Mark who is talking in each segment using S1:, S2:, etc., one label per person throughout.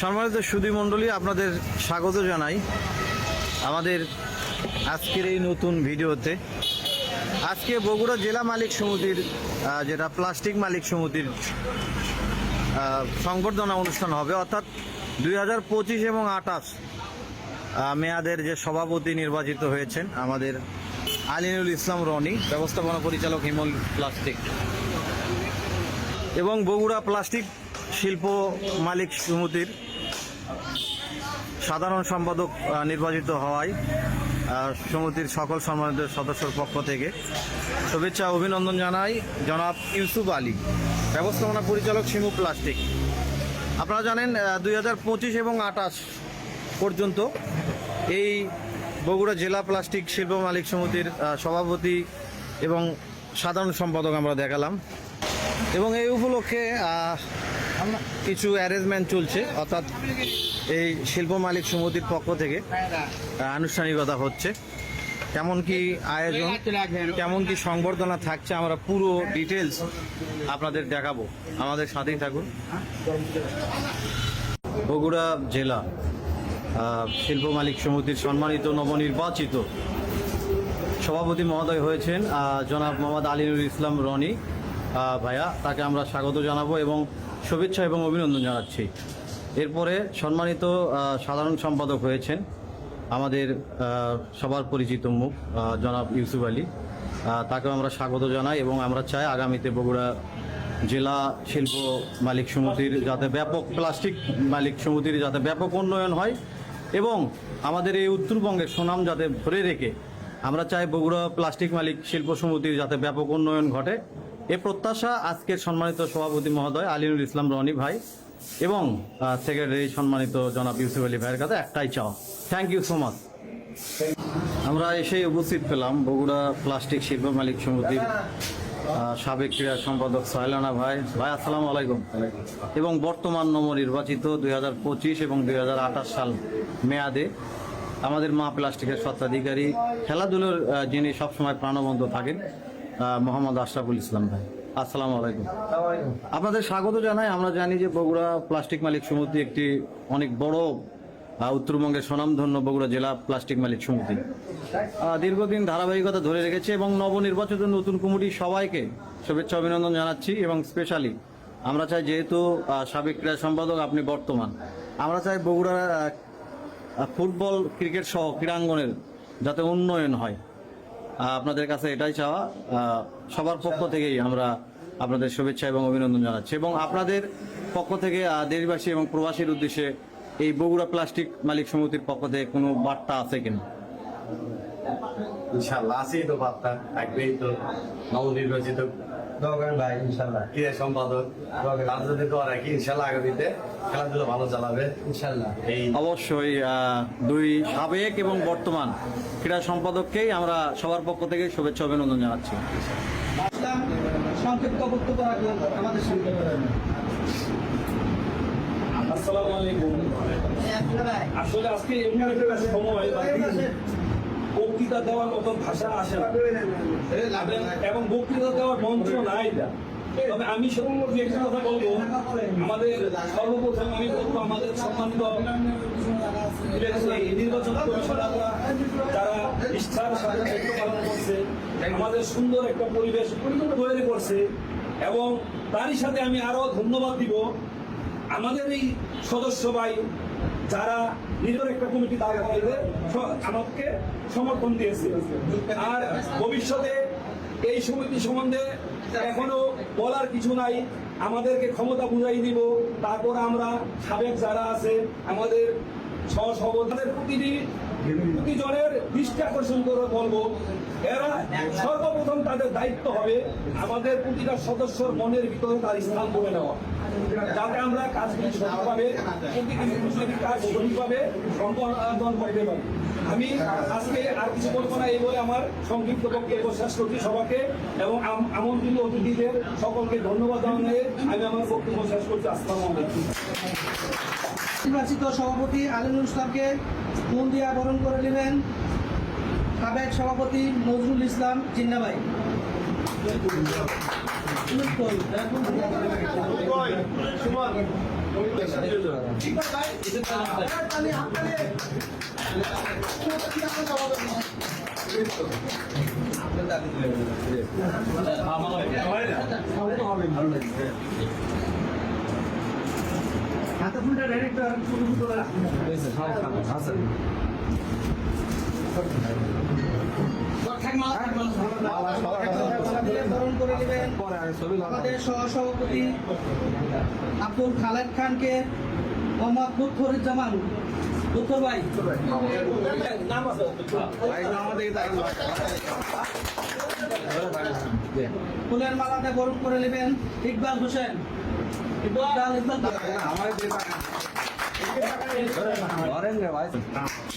S1: সম্মানিত সুদী মণ্ডলী, আপনাদের স্বাগত জানাই আমাদের আজকের এই নতুন ভিডিওতে। আজকে বগুড়া জেলা মালিক সমিতির যেটা প্লাস্টিক মালিক সমিতির সংবর্ধনা অনুষ্ঠান হবে, অর্থাৎ দুই হাজার পঁচিশ এবং আঠাশ মেয়াদের যে সভাপতি নির্বাচিত হয়েছেন আমাদের আলিনুল ইসলাম রনি, ব্যবস্থাপনা পরিচালক হিমল প্লাস্টিক। এবং বগুড়া প্লাস্টিক শিল্প মালিক সমিতির সাধারণ সম্পাদক নির্বাচিত হওয়ায় সমিতির সকল সম্মানিত সদস্যর পক্ষ থেকে শুভেচ্ছা অভিনন্দন জানাই জনাব ইউসুফ আলী, ব্যবস্থাপনা পরিচালক শিমু প্লাস্টিক। আপনারা জানেন দুই হাজার পঁচিশ এবং আঠাশ পর্যন্ত এই বগুড়া জেলা প্লাস্টিক শিল্প মালিক সমিতির সভাপতি এবং সাধারণ সম্পাদক আমরা দেখালাম। এবং এই উপলক্ষে কিছু অ্যারেঞ্জমেন্ট চলছে, অর্থাৎ এই শিল্প মালিক সমিতির পক্ষ থেকে আনুষ্ঠানিকতা হচ্ছে। কেমন কি আয়োজন, কেমন কি সংবর্ধনা থাকছে, আমরা পুরো ডিটেলস আপনাদের দেখাবো। আমাদের সাথেই থাকুন। বগুড়া জেলা শিল্প মালিক সমিতির সম্মানিত নবনির্বাচিত সভাপতি মহোদয় হয়েছেন জনাব মোহাম্মদ আলিনুল ইসলাম রনি ভাইয়া, তাকে আমরা স্বাগত জানাব এবং শুভেচ্ছা এবং অভিনন্দন জানাচ্ছি। এরপরে সম্মানিত সাধারণ সম্পাদক হয়েছেন আমাদের সবার পরিচিত মুখ জনাব ইউসুফ আলী। তাকেও আমরা স্বাগত জানাই এবং আমরা চাই আগামীতে বগুড়া জেলা শিল্প মালিক সমিতির যাতে ব্যাপক, প্লাস্টিক মালিক সমিতির যাতে ব্যাপক উন্নয়ন হয় এবং আমাদের এই উত্তরবঙ্গের সুনাম যাতে ধরে রেখে আমরা চাই বগুড়া প্লাস্টিক মালিক শিল্প সমিতির যাতে ব্যাপক উন্নয়ন ঘটে। এ প্রত্যাশা আজকের সম্মানিত সভাপতি মহোদয় আলিনুল ইসলাম রনি ভাই এবং সেক্রেটারি সম্মানিত জনাব ইউসুফ আলী ভাইয়ের কাছে একটাই চাও থ্যাংক ইউ সো মাচ আমরা এসে উপস্থিত পেলাম বগুড়া প্লাস্টিক শিল্প মালিক সমিতির সাবেক ক্রীড়া সম্পাদক সাহেলানা ভাই। ভাই, আসসালামু আলাইকুম। এবং বর্তমান নবনির্বাচিত দুই হাজার পঁচিশ এবং দুই হাজার আঠাশ সাল মেয়াদে আমাদের মা প্লাস্টিকের স্বত্বাধিকারী খেলাধুলোর যিনি সবসময় প্রাণবন্ত থাকেন মোহাম্মদ আশরাফুল ইসলাম ভাই। আসসালামু আলাইকুম। আপনাদের স্বাগত জানাই। আমরা জানি যে বগুড়া প্লাস্টিক মালিক সমিতি একটি অনেক বড় উত্তরবঙ্গের স্বনামধন্য বগুড়া জেলা প্লাস্টিক মালিক সমিতি। দীর্ঘদিন ধারাবাহিকতা ধরে রেখেছে এবং নবনির্বাচিত নতুন কমিটি সবাইকে শুভেচ্ছা অভিনন্দন জানাচ্ছি এবং স্পেশালি আমরা চাই যেহেতু সাবেক ক্রীড়া সম্পাদক, আপনি বর্তমান। আমরা চাই বগুড়ার ফুটবল ক্রিকেট সহ ক্রীড়াঙ্গনের যাতে উন্নয়ন হয়। আপনাদের কাছে এটাই চাওয়া। সবার পক্ষ থেকেই আমরা আপনাদের শুভেচ্ছা এবং অভিনন্দন জানাচ্ছি। এবং আপনাদের পক্ষ থেকে দেশবাসী এবং প্রবাসীর উদ্দেশ্যে এই বগুড়া প্লাস্টিক মালিক সমিতির পক্ষ থেকে কোনো বার্তা আছে কিনা?
S2: ইনশাল্লাহ আছেই তো বার্তা, থাকবেই তো। নবনির্বাচিত
S3: দোকান ভাই ইনশাল্লাহ।
S2: ক্রীড়া সম্পাদক তার যদি দোয়া রাখি ইনশাল্লাহ আগামীতে খেলাধুলা ভালো চালাবে
S3: ইনশাল্লাহ।
S2: এই
S1: অবশ্যই দুই সাবেক এবং বর্তমান ক্রীড়া সম্পাদককেই আমরা সবার পক্ষ থেকে শুভেচ্ছা অভিনন্দন জানাচ্ছি।
S3: সংক্ষিপ্ত বক্তব্য রাখলাম আমাদের সঙ্গে
S4: আসসালামু আলাইকুম। আসলে আজকে এমন একটা সময় বক্তৃতা দেওয়ার মতো ভাষা আসে না। এবং- বক্তৃতা দেওয়ার মঞ্চ নাই তবে আমি যে একটা কথা বলব। আমাদের সর্বপ্রথম আমি বলব, আমাদের সম্মানিত নির্বাচন সাথে দায়িত্ব পালন করছে, আমাদের সুন্দর একটা পরিবেশ তৈরি করছে। এবং তারই সাথে আমি আরও ধন্যবাদ দিব। আমাদের এই সদস্য ভাই যারা নিজের একটা কমিটি দাঁড় স- আমাকে সমর্থন দিয়েছে আর ভবিষ্যতে এই সমিতি সম্বন্ধে এখনও বলার কিছু নাই। আমাদেরকে ক্ষমতা বুঝাই দিব। তারপর আমরা সাবেক যারা আছে, আমাদের সহসভাপতিদের প্রতিটি প্রতিজনের দৃষ্টি আকর্ষণ করে বলব। এরা সর্বপ্রথম তাদের দায়িত্ব হবে আমাদের প্রতিটা সদস্যর মনের ভিতরে তার স্থান করে নেওয়া। যাতে আমরা কাজগুলি সঠিকভাবে, প্রতিটি কাজ সঠিকভাবে সম্পাদন করতে পারি। আমি আজকে আর কিছু বলব না, এই বলে আমার সংক্ষিপ্ত বক্তব্য শেষ করছি সবাইকে এবং আমন্ত্রিত অতিথিদের সকলকে ধন্যবাদ জানিয়ে আমি আমার বক্তব্য শেষ করছি। আসসালামু আলাইকুম।
S3: নির্বাচিত সভাপতি আলিনুল ইসলামকে মন দিয়া বরণ করে নেবেন। সাবেক সভাপতি নজরুল ইসলাম জিন্নাবাই? হাতে ফুলটা শুরু করে বরণ করে নেবেন আব্দুল খালেদ খানকে মোহাম্মদ ভাই। ফুলের মালাতে বরণ করে নেবেন ইকবাল হোসেন। ইকবাল ইকবাল।
S4: মালা আর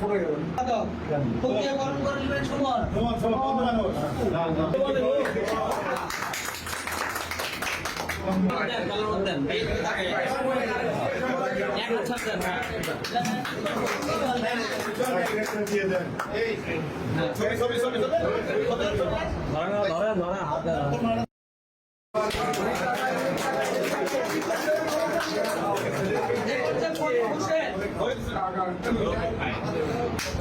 S3: 거기에 가는 거는 1회 천원. 정원 정원 뻗어가는 거.
S1: 나 나. 네, 별로인데
S4: 매일
S1: 딱에 약간
S3: 참다. 소리 소리 소리 소리. 너랑 너랑 너랑 아들. 네, 진짜 거의 혹시 거의 나가.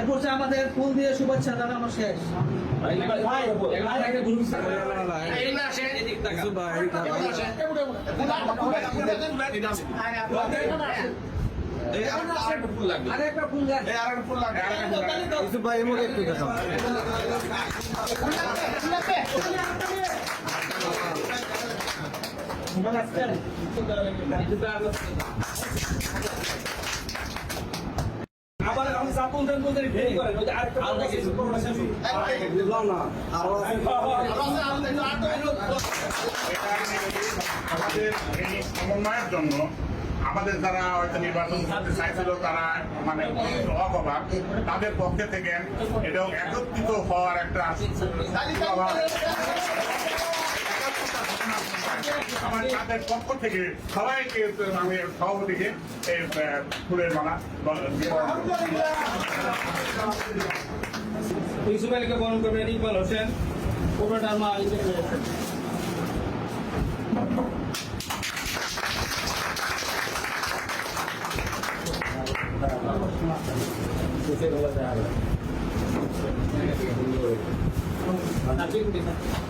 S3: এ পর্যায়ে আমাদের ফুল দিয়ে শুভেচ্ছা জানানো শেষ। আরেকটা ফুল
S1: একটু দেখাও
S4: আবার আমি সাপোল দেন বলতে ভেরি করেন ওই যে আরেকটা ফুল আছে, বুঝলাম না
S5: আমাদের সমন্বয়ের জন্য আমাদের যারা হয়তো নির্বাচন করতে চাইছিল তারা মানে অকবাক তাদের পক্ষে থেকে এটাও একত্রিত হওয়ার একটা আমার তাদের পক্ষ থেকে সবাইকে আমি সভাপতিকে এই ফুলের মালা
S4: আলীকে বরণ করবেন ইকবাল হোসেন। পুরোটার মা এই সাবির পিছনে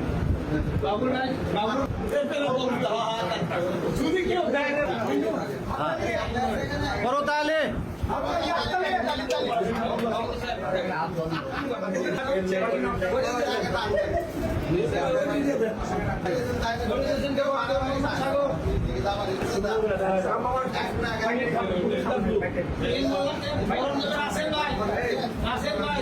S4: ডাকো তো রবির ভাই। রবির ভাই।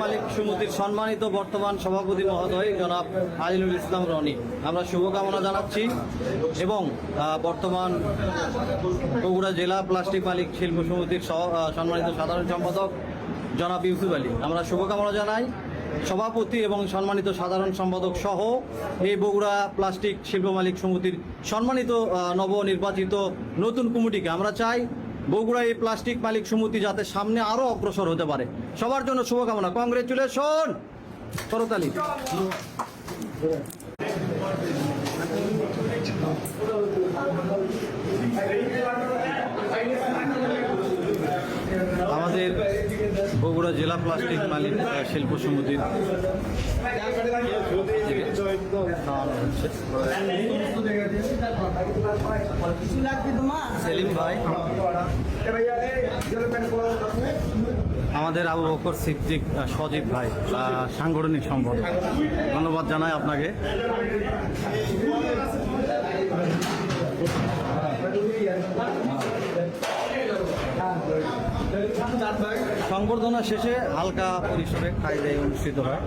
S1: সমিতির সম্মানিত বর্তমান সভাপতি মহোদয়, জনাব আলিনুল ইসলাম রনি। আমরা শুভকামনা জানাচ্ছি এবং বর্তমান বগুড়া জেলা প্লাস্টিক মালিক শিল্প সমিতির সম্মানিত সাধারণ সম্পাদক জনাব ইউসুফ আলী। আমরা শুভকামনা জানাই সভাপতি এবং সম্মানিত সাধারণ সম্পাদক সহ এই বগুড়া প্লাস্টিক শিল্প মালিক সমিতির সম্মানিত নবনির্বাচিত নতুন কমিটিকে। আমরা চাই বগুড়া এই প্লাস্টিক মালিক সমিতি যাতে সামনে আরও অগ্রসর হতে পারে। সবার জন্য শুভকামনা। কংগ্রেচুলেশন! করতালি। আমাদের জেলা প্লাস্টিক মালিক শিল্প সমিতির সেলিম ভাই। আমাদের আবু বকর সিদ্দিক সজীব ভাই সাংগঠনিক সম্পাদক। ধন্যবাদ জানাই আপনাকে। সংবর্ধনা শেষে হালকা পরিসরে খাই অনুষ্ঠিত হয়।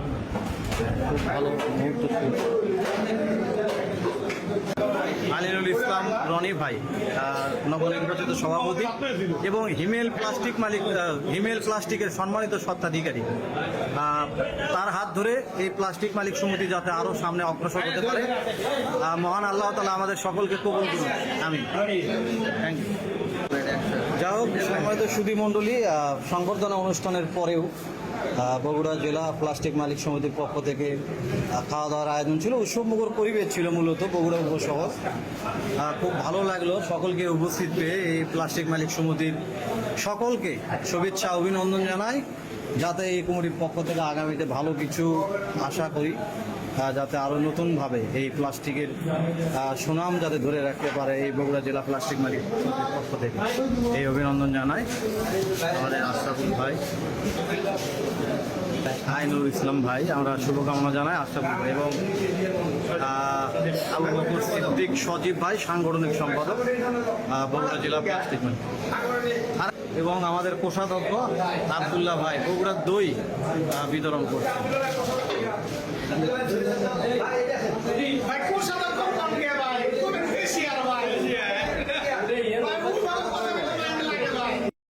S1: খুব ভালো মুহূর্ত ছিল। আলিনুল ইসলাম, রনি ভাই নবনির্বাচিত সভাপতি এবং হিমেল প্লাস্টিক মালিক হিমেল প্লাস্টিকের সম্মানিত স্বত্বাধিকারী। তার হাত ধরে এই প্লাস্টিক মালিক সমিতি যাতে আরও সামনে অগ্রসর হতে পারে। মহান আল্লাহ তালা আমাদের সকলকে কবুল করুন। আমি থ্যাংক ইউ যা হোক সম্মানিত সুধী মণ্ডলী সংবর্ধনা অনুষ্ঠানের পরেও বগুড়া জেলা প্লাস্টিক মালিক সমিতির পক্ষ থেকে খাওয়া দাওয়ার আয়োজন ছিল উৎসবমুখর পরিবেশ ছিল মূলত বগুড়া উপশহর। আহ, খুব ভালো লাগল সকলকে উপস্থিত পেয়ে এই প্লাস্টিক মালিক সমিতির সকলকে শুভেচ্ছা অভিনন্দন জানাই যাতে এই কমিটির পক্ষ থেকে আগামীতে ভালো কিছু আশা করি। যাতে আরও নতুনভাবে এই প্লাস্টিকের সুনাম যাতে ধরে রাখতে পারে এই বগুড়া জেলা প্লাস্টিক মালিক পক্ষ থেকে। এই অভিনন্দন জানাই। আমাদের আশরাফুল ভাই। আইনুল ইসলাম ভাই, আমরা শুভকামনা জানাই আশরাফুল ভাই এবং সিদ্দিক সজীব ভাই, সাংগঠনিক সম্পাদক বগুড়া জেলা প্লাস্টিক মালিক। এবং আমাদের কোষাধ্যক্ষ আবদুল্লাহ ভাই, বগুড়ার দই বিতরণ করছে